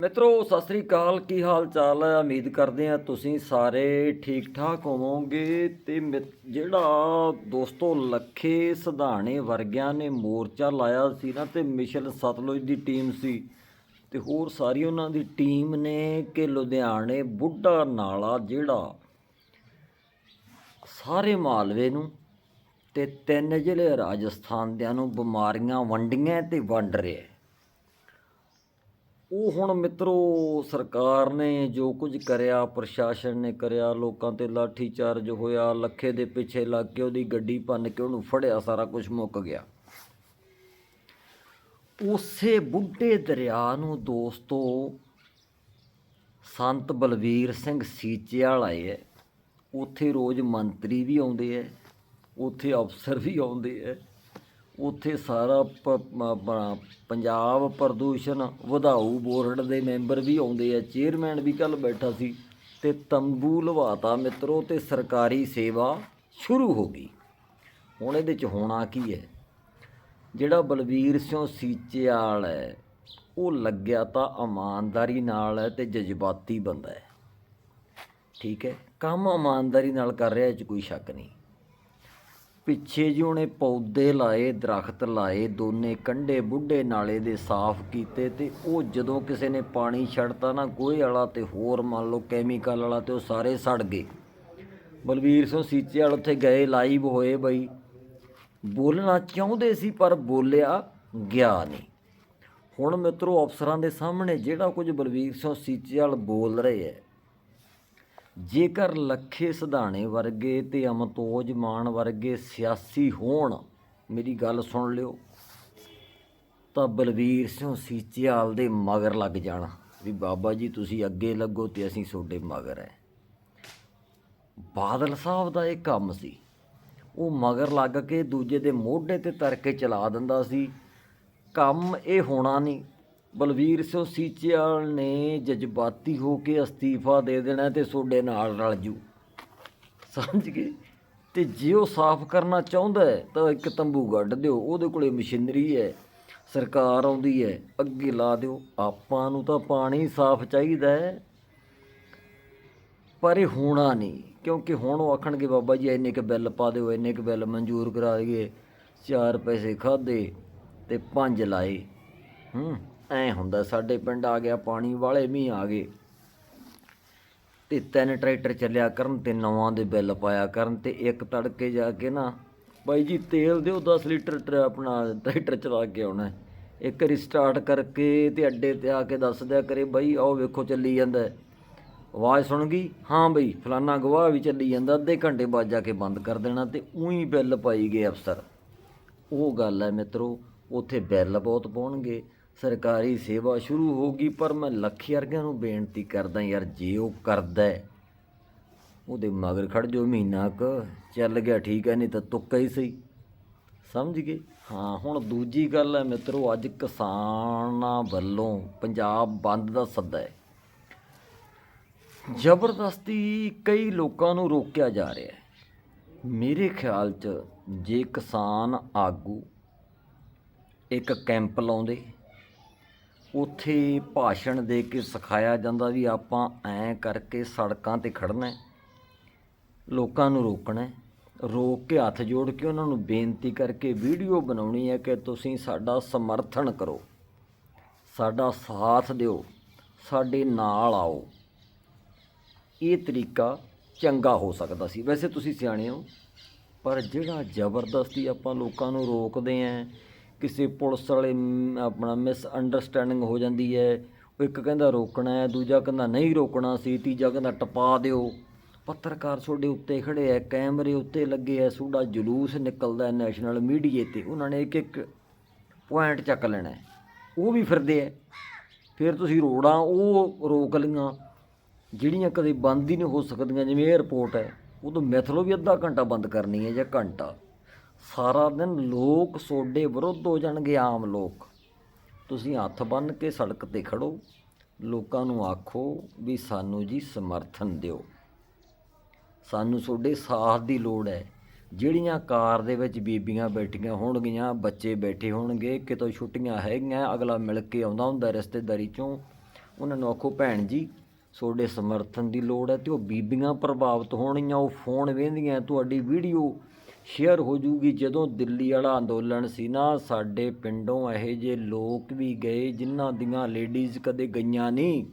ਮਿੱਤਰੋ, ਸਤਿ ਸ੍ਰੀ ਅਕਾਲ। ਕੀ ਹਾਲ ਚਾਲ? ਹੈ ਉਮੀਦ ਕਰਦੇ ਆ ਤੁਸੀਂ ਸਾਰੇ ਠੀਕ ਠਾਕ ਹੋਵੋਗੇ ਤੇ ਮਿ- ਜਿਹੜਾ ਦੋਸਤੋ ਲੱਖੇ ਸਧਾਣੇ ਵਰਗਿਆਂ ਨੇ ਮੋਰਚਾ ਲਾਇਆ ਸੀ ਨਾ ਤੇ ਮਿਸ਼ਨ ਸਤਲੁਜ ਦੀ ਟੀਮ ਸੀ ਤੇ ਹੋਰ ਸਾਰੀ ਉਹਨਾਂ ਦੀ ਟੀਮ ਨੇ ਕਿ ਲੁਧਿਆਣੇ ਬੁੱਢਾ ਨਾਲਾ ਜਿਹੜਾ ਸਾਰੇ ਮਾਲਵੇ ਨੂੰ ਤੇ ਤਿੰਨ ਜ਼ਿਲ੍ਹੇ ਰਾਜਸਥਾਨ ਦਿਆਂ ਨੂੰ ਬਿਮਾਰੀਆਂ ਵੰਡੀਆਂ ਤੇ ਵੰਡ ਰਿਹਾ। ਉਹ ਹੁਣ ਮਿੱਤਰੋ ਸਰਕਾਰ ਨੇ ਜੋ ਕੁਝ ਕਰਿਆ, ਪ੍ਰਸ਼ਾਸਨ ਨੇ ਕਰਿਆ, ਲੋਕਾਂ ਤੇ ਲਾਠੀ ਚਾਰਜ ਹੋਇਆ, ਲੱਖੇ ਦੇ ਪਿੱਛੇ ਲੱਗ ਕੇ ਉਹਦੀ ਗੱਡੀ ਭੰਨ ਕੇ ਉਹਨੂੰ ਫੜਿਆ, ਸਾਰਾ ਕੁਝ ਮੁੱਕ ਗਿਆ। ਉਸੇ ਬੁੱਢੇ ਦਰਿਆ ਨੂੰ ਦੋਸਤੋ, ਸੰਤ ਬਲਵੀਰ ਸਿੰਘ ਸੀਚੇਵਾਲ ਆਏ ਹੈ। ਉੱਥੇ ਰੋਜ਼ ਮੰਤਰੀ ਵੀ ਆਉਂਦੇ ਹੈ, ਉੱਥੇ ਅਫਸਰ ਵੀ ਆਉਂਦੇ ਹੈ। ਉੱਥੇ ਸਾਰਾ ਪ- ਮ- ਪੰਜਾਬ ਪ੍ਰਦੂਸ਼ਣ ਵਧਾਊ ਬੋਰਡ ਦੇ ਮੈਂਬਰ ਵੀ ਆਉਂਦੇ ਆ, ਚੇਅਰਮੈਨ ਵੀ ਕੱਲ ਬੈਠਾ ਸੀ ਤੇ ਤੰਬੂ ਲਵਾਤਾ ਮਿੱਤਰੋ ਤੇ ਸਰਕਾਰੀ ਸੇਵਾ ਸ਼ੁਰੂ ਹੋ ਗਈ। ਹੁਣ ਇਹਦੇ ਚ ਹੋਣਾ ਕੀ ਹੈ? ਜਿਹੜਾ ਬਲਵੀਰ ਸਿੰਘ ਸੀਚੇਵਾਲ ਹੈ, ਉਹ ਲੱਗਿਆ ਤਾਂ ਇਮਾਨਦਾਰੀ ਨਾਲ ਹੈ ਤੇ ਜਜ਼ਬਾਤੀ ਬੰਦਾ ਹੈ। ਠੀਕ ਹੈ? ਕੰਮ ਇਮਾਨਦਾਰੀ ਨਾਲ ਕਰ ਰਿਹਾ, ਇਹ ਚ ਕੋਈ ਸ਼ੱਕ ਨਹੀਂ। ਪਿੱਛੇ ਜੀ ਉਹਨੇ ਪੌਦੇ ਲਾਏ, ਦਰਖਤ ਲਾਏ, ਦੋਨੇ ਕੰਢੇ ਬੁੱਢੇ ਨਾਲੇ ਦੇ ਸਾਫ਼ ਕੀਤੇ ਤੇ ਉਹ ਜਦੋਂ ਕਿਸੇ ਨੇ ਪਾਣੀ ਛੱਡਤਾ ਨਾ, ਗੋਹੇ ਵਾਲਾ ਤੇ ਹੋਰ ਮੰਨ ਲਓ ਕੈਮੀਕਲ ਵਾਲਾ ਤੇ ਉਹ ਸਾਰੇ ਸੜ ਗਏ। ਬਲਵੀਰ ਸਿੰਘ ਸੀਚੇ ਵਾਲ ਉੱਥੇ ਗਏ, ਲਾਈਵ ਹੋਏ ਬਈ। ਬੋਲਣਾ ਚਾਹੁੰਦੇ ਸੀ ਪਰ ਬੋਲਿਆ ਗਿਆ ਨਹੀਂ। ਹੁਣ ਮਿੱਤਰੋ ਅਫਸਰਾਂ ਦੇ ਸਾਹਮਣੇ ਜਿਹੜਾ ਕੁਝ ਬਲਵੀਰ ਸਿੰਘ ਸੀਚੇ ਵਾਲ ਬੋਲ ਰਹੇ ਹੈ ਜੇਕਰ ਲੱਖੇ ਸਿਧਾਣੇ ਵਰਗੇ ਤੇ ਅਮਤੋਜ ਮਾਨ ਵਰਗੇ ਸਿਆਸੀ ਹੋਣ, ਮੇਰੀ ਗੱਲ ਸੁਣ ਲਿਓ, ਤਾਂ ਬਲਵੀਰ ਸਿੰਘ ਸੀਚੇਵਾਲ ਦੇ ਮਗਰ ਲੱਗ ਜਾਣ। ਵੀ ਬਾਬਾ ਜੀ, ਤੁਸੀਂ ਅੱਗੇ ਲੱਗੋ ਤੇ ਅਸੀਂ ਤੁਹਾਡੇ ਮਗਰ ਹੈ ਬਾਦਲ ਸਾਹਿਬ ਦਾ ਇਹ ਕੰਮ ਸੀ। ਉਹ ਮਗਰ ਲੱਗ ਕੇ ਦੂਜੇ ਦੇ ਮੋਢੇ ਤੇ ਤਰ ਕੇ ਚਲਾ ਦਿੰਦਾ ਸੀ। ਕੰਮ ਇਹ ਹੋਣਾ ਨਹੀਂ ਬਲਵੀਰ ਸਿੰਘ ਸੀਚੇਵਾਲ ਨੇ ਜਜ਼ਬਾਤੀ ਹੋ ਕੇ ਅਸਤੀਫਾ ਦੇ ਦੇਣਾ ਤੇ ਤੁਹਾਡੇ ਨਾਲ ਰਲ ਜੂ। ਸਮਝ ਗਏ? ਤੇ ਜੇ ਉਹ ਸਾਫ਼ ਕਰਨਾ ਚਾਹੁੰਦਾ ਹੈ, ਤਾਂ ਇੱਕ ਤੰਬੂ ਗੱਡ ਦਿਓ। ਉਹਦੇ ਕੋਲੇ ਮਸ਼ੀਨਰੀ ਹੈ, ਸਰਕਾਰ ਆਉਂਦੀ ਹੈ, ਅੱਗੇ ਲਾ ਦਿਓ। ਆਪਾਂ ਨੂੰ ਤਾਂ ਪਾਣੀ ਸਾਫ਼ ਚਾਹੀਦਾ ਹੈ। ਪਰ ਇਹ ਹੋਣਾ ਨਹੀਂ, ਕਿਉਂਕਿ ਹੁਣ ਉਹ ਆਖਣਗੇ, ਬਾਬਾ ਜੀ, ਇੰਨੇ ਕੁ ਬਿੱਲ ਪਾ ਦਿਓ, ਇੰਨੇ ਕੁ ਬਿੱਲ ਮਨਜ਼ੂਰ ਕਰਾ ਦਈਏ। ਚਾਰ ਪੈਸੇ ਖਾਦੇ ਤੇ ਪੰਜ ਲਾਏ। ਹੂੰ। ਐ ਹੁੰਦਾ, ਸਾਡੇ ਪਿੰਡ ਆ ਗਿਆ, ਪਾਣੀ ਵਾਲੇ ਵੀ ਆ ਗਏ। ਤੇ ਤਿੰਨ ਟਰੈਕਟਰ ਚੱਲਿਆ ਕਰਨ ਤੇ ਨਵਾਂ ਦੇ ਬਿੱਲ ਪਾਇਆ ਕਰਨ ਤੇ ਇੱਕ ਤੜਕੇ ਜਾ ਕੇ ਨਾ, ਬਾਈ ਜੀ ਤੇਲ ਦਿਓ 10 ਲੀਟਰ ਟਰ- ਆਪਣਾ ਟਰੈਕਟਰ ਚਲਾ ਕੇ ਆਉਣਾ ਇੱਕ ਵਾਰੀ ਸਟਾਰਟ ਕਰਕੇ ਤੇ ਅੱਡੇ ਤੇ ਆ ਕੇ ਦੱਸ ਦਿਆ ਕਰੇ, ਬਾਈ ਆਓ ਵੇਖੋ ਚੱਲੀ ਜਾਂਦਾ ਆਵਾਜ਼ ਸੁਣ ਗਈ? ਹਾਂ ਬਈ, ਫਲਾਨਾ ਗਵਾਹ ਵੀ ਚੱਲੀ ਜਾਂਦਾ, ਅੱਧੇ ਘੰਟੇ ਬਾਅਦ ਜਾ ਕੇ ਬੰਦ ਕਰ ਦੇਣਾ ਤੇ ਉਹੀ ਬਿੱਲ ਪਾਈ ਗਏ ਅਫਸਰ। ਉਹ ਗੱਲ ਹੈ ਮਿੱਤਰੋ, ਉੱਥੇ ਬਿੱਲ ਬਹੁਤ ਪਾਉਣਗੇ। ਸਰਕਾਰੀ ਸੇਵਾ ਸ਼ੁਰੂ ਹੋਗੀ ਪਰ ਮੈਂ ਲੱਖੀ ਵਰਗਿਆਂ ਨੂੰ ਬੇਨਤੀ ਕਰਦਾ ਯਾਰ, ਜੇ ਉਹ ਕਰਦਾ ਉਹਦੇ ਮਗਰ ਖੜ ਜੋ ਮਹੀਨਾ ਕ, ਚੱਲ ਗਿਆ, ਠੀਕ ਹੈ, ਨਹੀਂ ਤਾਂ ਤੁੱਕਾ ਹੀ ਸਹੀ। ਸਮਝ ਗਏ? ਹਾਂ, ਹੁਣ ਦੂਜੀ ਗੱਲ ਹੈ ਮਿੱਤਰੋ, ਅੱਜ ਕਿਸਾਨਾਂ ਵੱਲੋਂ ਪੰਜਾਬ ਬੰਦ ਦਾ ਸੱਦਾ ਹੈ। ਜ਼ਬਰਦਸਤੀ ਕਈ ਲੋਕਾਂ ਨੂੰ ਰੋਕਿਆ ਜਾ ਰਿਹਾ ਹੈ। ਮੇਰੇ ਖਿਆਲ 'ਚ ਜੇ ਕਿਸਾਨ ਆਗੂ ਇੱਕ ਕੈਂਪ ਲਾਉਂਦੇ ਉੱਥੇ ਭਾਸ਼ਣ ਦੇ ਕੇ ਸਿਖਾਇਆ ਜਾਂਦਾ ਵੀ ਆਪਾਂ ਐਂ ਕਰਕੇ ਸੜਕਾਂ ਤੇ ਖੜਨਾ ਲੋਕਾਂ ਨੂੰ ਰੋਕਣਾ ਰੋਕ ਕੇ ਹੱਥ ਜੋੜ ਕੇ ਉਹਨਾਂ ਨੂੰ ਬੇਨਤੀ ਕਰਕੇ ਵੀਡੀਓ ਬਣਾਉਣੀ ਹੈ ਕਿ ਤੁਸੀਂ ਸਾਡਾ ਸਮਰਥਨ ਕਰੋ, ਸਾਡਾ ਸਾਥ ਦਿਓ, ਸਾਡੇ ਨਾਲ ਆਓ। ਇਹ ਤਰੀਕਾ ਚੰਗਾ ਹੋ ਸਕਦਾ ਸੀ। ਵੈਸੇ ਤੁਸੀਂ ਸਿਆਣੇ ਹੋ, ਪਰ ਜਿਹੜਾ ਜ਼ਬਰਦਸਤੀ ਆਪਾਂ ਲੋਕਾਂ ਨੂੰ ਰੋਕਦੇ ਆਂ ਕਿਸੇ ਪੁਲਿਸ ਵਾਲੇ ਆਪਣਾ ਮਿਸ ਅੰਡਰਸਟੈਂਡਿੰਗ ਹੋ ਜਾਂਦੀ ਹੈ। ਉਹ ਇੱਕ ਕਹਿੰਦਾ ਰੋਕਣਾ ਹੈ, ਦੂਜਾ ਕਹਿੰਦਾ ਨਹੀਂ ਰੋਕਣਾ ਸੀ, ਤੀਜਾ ਕਹਿੰਦਾ ਟਪਾ ਦਿਓ। ਪੱਤਰਕਾਰ ਤੁਹਾਡੇ ਉੱਤੇ ਖੜੇ ਐ ਕੈਮਰੇ ਉੱਤੇ ਲੱਗੇ ਐ ਤੁਹਾਡਾ ਜਲੂਸ ਨਿਕਲਦਾ ਨੈਸ਼ਨਲ ਮੀਡੀਏ ਤੇ। ਉਹਨਾਂ ਨੇ ਇੱਕ ਇੱਕ ਪੁਆਇੰਟ ਚੱਕ ਲੈਣਾ ਉਹ ਵੀ ਫਿਰਦੇ ਐ ਫਿਰ ਤੁਸੀਂ ਰੋੜਾਂ ਉਹ ਰੋਕ ਲਈਆਂ, ਜਿਹੜੀਆਂ ਕਦੇ ਬੰਦ ਹੀ ਨਹੀਂ ਹੋ ਸਕਦੀਆਂ, ਜਿਵੇਂ 에ਅਰਪੋਰਟ ਹੈ। ਉਹ ਤੋਂ ਮਿਥਲੋ ਵੀ ਅੱਧਾ ਘੰਟਾ ਬੰਦ ਕਰਨੀ ਹੈ ਜਾਂ ਘੰਟਾ। ਸਾਰਾ ਦਿਨ ਲੋਕ ਸੋਡੇ ਵਿਰੁੱਧ ਹੋ ਜਾਣਗੇ ਆਮ ਲੋਕ। ਤੁਸੀਂ ਹੱਥ ਬੰਨ੍ਹ ਕੇ ਸੜਕ ਤੇ ਖੜੋ, ਲੋਕਾਂ ਨੂੰ ਆਖੋ ਵੀ ਸਾਨੂੰ ਜੀ ਸਮਰਥਨ ਦਿਓ। ਸਾਨੂੰ ਤੁਹਾਡੇ ਸਾਥ ਦੀ ਲੋੜ ਹੈ। ਜਿਹੜੀਆਂ ਕਾਰ ਦੇ ਵਿੱਚ ਬੀਬੀਆਂ ਬੈਠੀਆਂ ਹੋਣਗੀਆਂ, ਬੱਚੇ ਬੈਠੇ ਹੋਣਗੇ, ਕਿਤੋਂ ਛੁੱਟੀਆਂ ਹੈਗੀਆਂ, ਅਗਲਾ ਮਿਲ ਕੇ ਆਉਂਦਾ ਹੁੰਦਾ ਰਿਸ਼ਤੇਦਾਰੀ ਚੋਂ, ਉਹਨਾਂ ਨੂੰ ਆਖੋ, ਭੈਣ ਜੀ ਤੁਹਾਡੇ ਸਮਰਥਨ ਦੀ ਲੋੜ ਹੈ ਤੇ ਉਹ ਬੀਬੀਆਂ ਪ੍ਰਭਾਵਿਤ ਹੋਣਗੀਆਂ, ਉਹ ਫੋਨ ਵੇਂਦੀਆਂ ਤੁਹਾਡੀ ਵੀਡੀਓ ਸ਼ੇਅਰ ਹੋ ਜੂਗੀ। ਜਦੋਂ ਦਿੱਲੀ ਵਾਲਾ ਅੰਦੋਲਨ ਸੀ ਨਾ, ਸਾਡੇ ਪਿੰਡੋਂ ਇਹੋ ਜਿਹੇ ਲੋਕ ਵੀ ਗਏ ਜਿਨ੍ਹਾਂ ਦੀਆਂ ਲੇਡੀਜ਼ ਕਦੇ ਗਈਆਂ ਨਹੀਂ।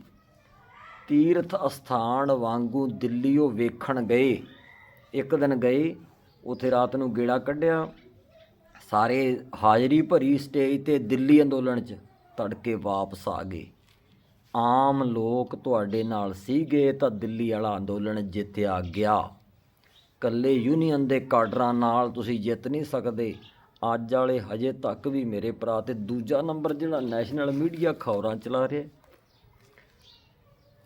ਤੀਰਥ ਅਸਥਾਨ ਵਾਂਗੂ ਦਿੱਲੀ ਉਹ ਵੇਖਣ ਗਏ। ਇੱਕ ਦਿਨ ਗਏ, ਉਥੇ ਰਾਤ ਨੂੰ ਗੇੜਾ ਕੱਢਿਆ। ਸਾਰੇ ਹਾਜ਼ਰੀ ਭਰੀ ਸਟੇਜ ਤੇ ਦਿੱਲੀ ਅੰਦੋਲਨ 'ਚ ਤੜਕੇ ਵਾਪਸ ਆ ਗਏ। ਆਮ ਲੋਕ ਤੁਹਾਡੇ ਨਾਲ ਸੀਗੇ ਤਾਂ ਦਿੱਲੀ ਵਾਲਾ ਅੰਦੋਲਨ ਜਿੱਤਿਆ ਗਿਆ। ਕੱਲੇ ਯੂਨੀਅਨ ਦੇ ਕਾਡਰਾਂ ਨਾਲ ਤੁਸੀਂ ਜਿੱਤ ਨਹੀਂ ਸਕਦੇ। ਅੱਜ ਵਾਲੇ ਹਜੇ ਤੱਕ ਵੀ ਮੇਰੇ ਭਰਾ ਤੇ ਦੂਜਾ ਨੰਬਰ ਜਿਹੜਾ ਨੈਸ਼ਨਲ ਮੀਡੀਆ ਖਬਰਾਂ ਚਲਾ ਰਿਹਾ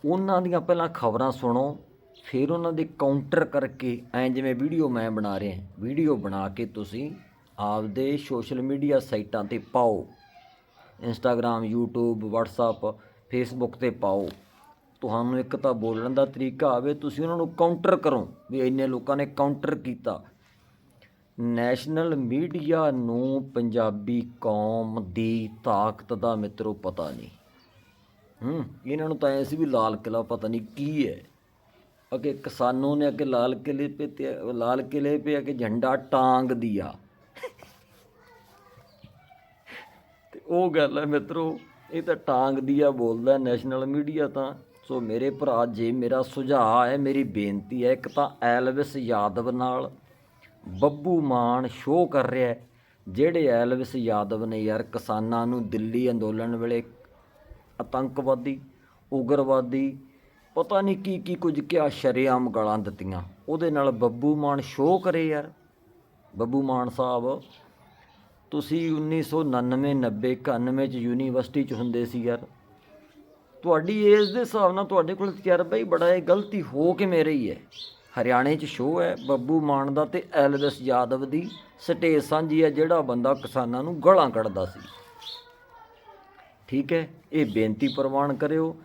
ਉਹਨਾਂ ਦੀਆਂ ਪਹਿਲਾਂ ਖਬਰਾਂ ਸੁਣੋ, ਫਿਰ ਉਹਨਾਂ ਦੇ ਕਾਊਂਟਰ ਕਰਕੇ ਐ ਜਿਵੇਂ ਵੀਡੀਓ ਮੈਂ ਬਣਾ ਰਿਹਾ ਵੀਡੀਓ ਬਣਾ ਕੇ ਤੁਸੀਂ ਆਪਦੇ ਸੋਸ਼ਲ ਮੀਡੀਆ ਸਾਈਟਾਂ ਤੇ ਪਾਓ। ਇੰਸਟਾਗ੍ਰam YouTube, WhatsApp, Facebook ਤੇ ਪਾਓ। ਤੁਹਾਨੂੰ ਇੱਕ ਤਾਂ ਬੋਲਣ ਦਾ ਤਰੀਕਾ ਆਵੇ, ਤੁਸੀਂ ਉਹਨਾਂ ਨੂੰ ਕਾਊਂਟਰ ਕਰੋ ਵੀ ਇੰਨੇ ਲੋਕਾਂ ਨੇ ਕਾਊਂਟਰ ਕੀਤਾ। ਨੈਸ਼ਨਲ ਮੀਡੀਆ ਨੂੰ ਪੰਜਾਬੀ ਕੌਮ ਦੀ ਤਾਕਤ ਦਾ ਮਿੱਤਰੋ ਪਤਾ ਨਹੀਂ। ਹੂੰ, ਇਹਨਾਂ ਨੂੰ ਤਾਂ ਐ ਸੀ ਵੀ ਲਾਲ ਕਿਲਾ ਪਤਾ ਨਹੀਂ ਕੀ ਹੈ। ਅਗੇ ਕਿਸਾਨੋਂ ਨੇ ਅੱਗੇ ਲਾਲ ਕਿਲੇ ਪੇ ਤੇ, ਲਾਲ ਕਿਲੇ ਪੇ ਅੱਗੇ ਝੰਡਾ ਟਾਂਗ ਦਿਆ। ਤੇ ਉਹ ਗੱਲ ਹੈ ਮਿੱਤਰੋ, ਇਹ ਤਾਂ ਟਾਂਗ ਦਿਆ ਬੋਲਦਾ ਨੈਸ਼ਨਲ ਮੀਡੀਆ ਤਾਂ। ਸੋ ਮੇਰੇ ਭਰਾ, ਜੇ ਮੇਰਾ ਸੁਝਾਅ ਹੈ, ਮੇਰੀ ਬੇਨਤੀ ਹੈ, ਇੱਕ ਤਾਂ ਐਲਵਿਸ ਯਾਦਵ ਨਾਲ ਬੱਬੂ ਮਾਨ ਸ਼ੋਅ ਕਰ ਰਿਹਾ ਜਿਹੜੇ ਐਲਵਿਸ ਯਾਦਵ ਨੇ ਯਾਰ ਕਿਸਾਨਾਂ ਨੂੰ ਦਿੱਲੀ ਅੰਦੋਲਨ ਵੇਲੇ ਆਤੰਕਵਾਦੀ, ਉਗਰਵਾਦੀ, ਪਤਾ ਨਹੀਂ ਕੀ ਕੀ ਕੁਝ ਕਿਹਾ, ਸ਼ਰੇਆਮ ਗਾਲਾਂ ਦਿੱਤੀਆਂ। ਉਹਦੇ ਨਾਲ ਬੱਬੂ ਮਾਨ ਸ਼ੋਅ ਕਰੇ ਯਾਰ। ਬੱਬੂ ਮਾਨ ਸਾਹਿਬ, ਤੁਸੀਂ 1999 90 91 ਚ ਯੂਨੀਵਰਸਿਟੀ ਚ ਹੁੰਦੇ ਸੀ ਯਾਰ। ਤੁਹਾਡੀ ਏਜ ਦੇ ਹਿਸਾਬ ਨਾਲ ਤੁਹਾਡੇ ਕੋਲ ਤਜਰਬਾ ਹੀ ਬੜਾ ਹੈ ਗਲਤੀ ਹੋ ਕੇ ਮੇਰੇ ਹੀ? ਹੈ ਹਰਿਆਣੇ 'ਚ ਸ਼ੋਅ ਹੈ, ਬੱਬੂ ਮਾਨ ਦਾ ਤੇ ਐਲਵਿਸ ਯਾਦਵ ਦੀ ਸਟੇਜ ਸਾਂਝੀ ਹੈ, ਜਿਹੜਾ ਬੰਦਾ ਕਿਸਾਨਾਂ ਨੂੰ ਗਾਲਾਂ ਕੱਢਦਾ ਸੀ। ਠੀਕ ਹੈ, ਇਹ ਬੇਨਤੀ ਪ੍ਰਵਾਨ ਕਰਿਓ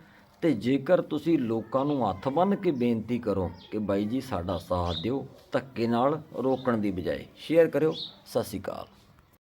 ਤੇ ਜੇਕਰ ਤੁਸੀਂ ਲੋਕਾਂ ਨੂੰ ਹੱਥ ਬੰਨ੍ਹ ਕੇ ਬੇਨਤੀ ਕਰੋ ਕਿ ਬਾਈ ਜੀ ਸਾਡਾ ਸਾਥ ਦਿਓ ਧੱਕੇ ਨਾਲ ਰੋਕਣ ਦੀ ਬਜਾਏ ਸ਼ੇਅਰ ਕਰਿਓ, ਸਤਿ ਸ਼੍ਰੀ ਅਕਾਲ।